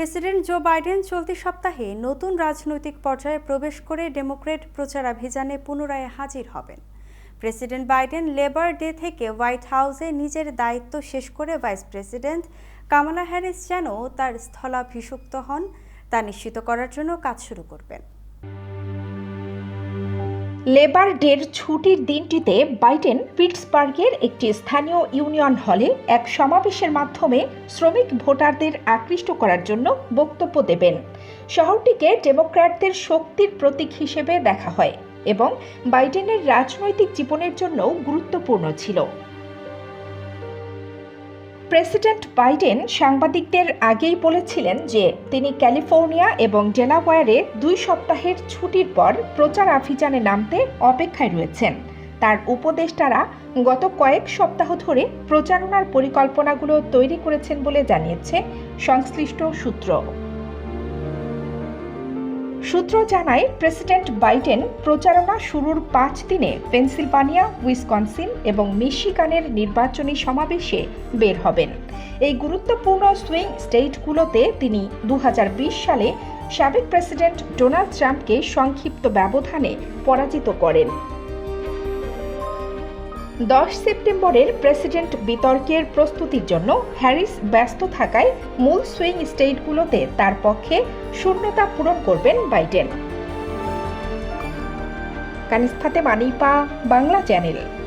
President Joe Biden চলতি সপ্তাহে নতুন রাজনৈতিক পর্যায়ে প্রবেশ করে ডেমোক্রেট প্রচারাভিযানে পুনরায় হাজির হবেন। প্রেসিডেন্ট বাইডেন লেবার ডে থেকে হোয়াইট হাউসে নিজের দায়িত্ব শেষ করে ভাইস প্রেসিডেন্ট কামালা হ্যারিস যেন তার স্থলাভিষুক্ত হন, তা নিশ্চিত করার জন্য কাজ শুরু করবেন। লেবার ডের ছুটির দিনটিতে বাইডেন পিটসবার্গের একটি স্থানীয় ইউনিয়ন হলে এক সমাবেশের মাধ্যমে শ্রমিক ভোটারদের আকৃষ্ট করার জন্য বক্তব্য দেবেন। শহরটিকে ডেমোক্র্যাটদের শক্তির প্রতীক হিসেবে দেখা হয় এবং বাইডেনের রাজনৈতিক জীবনের জন্যও গুরুত্বপূর্ণ ছিল। প্রেসিডেন্ট বাইডেন সাংবাদিকদের আগেই বলেছিলেন যে তিনি ক্যালিফোর্নিয়া এবং ডেলাওয়ারে দুই সপ্তাহের ছুটির পর প্রচার অভিযানে নামতে অপেক্ষায় রয়েছেন। তার উপদেষ্টারা গত কয়েক সপ্তাহ ধরে প্রচারণার পরিকল্পনাগুলো তৈরি করেছেন বলে জানিয়েছে সংশ্লিষ্ট সূত্র। সূত্র জানায়, প্রেসিডেন্ট বাইডেন প্রচারণা শুরুর পাঁচ দিনে পেনসিলভানিয়া, উইসকনসিন এবং মিশিগানের নির্বাচনী সমাবেশে বের হবেন। এই গুরুত্বপূর্ণ সুইং স্টেটগুলোতে তিনি দু হাজার বিশ সালে সাবেক প্রেসিডেন্ট ডোনাল্ড ট্রাম্পকে সংক্ষিপ্ত ব্যবধানে পরাজিত করেন। দশ সেপ্টেম্বরের প্রেসিডেন্ট বিতর্কের প্রস্তুতির জন্য হ্যারিস ব্যস্ত থাকায় মূল সুইং স্টেটগুলোতে তার পক্ষে শূন্যতা পূরণ করবেন বাইডেন। কানিস ফাতে মানিপা, বাংলা চ্যানেল।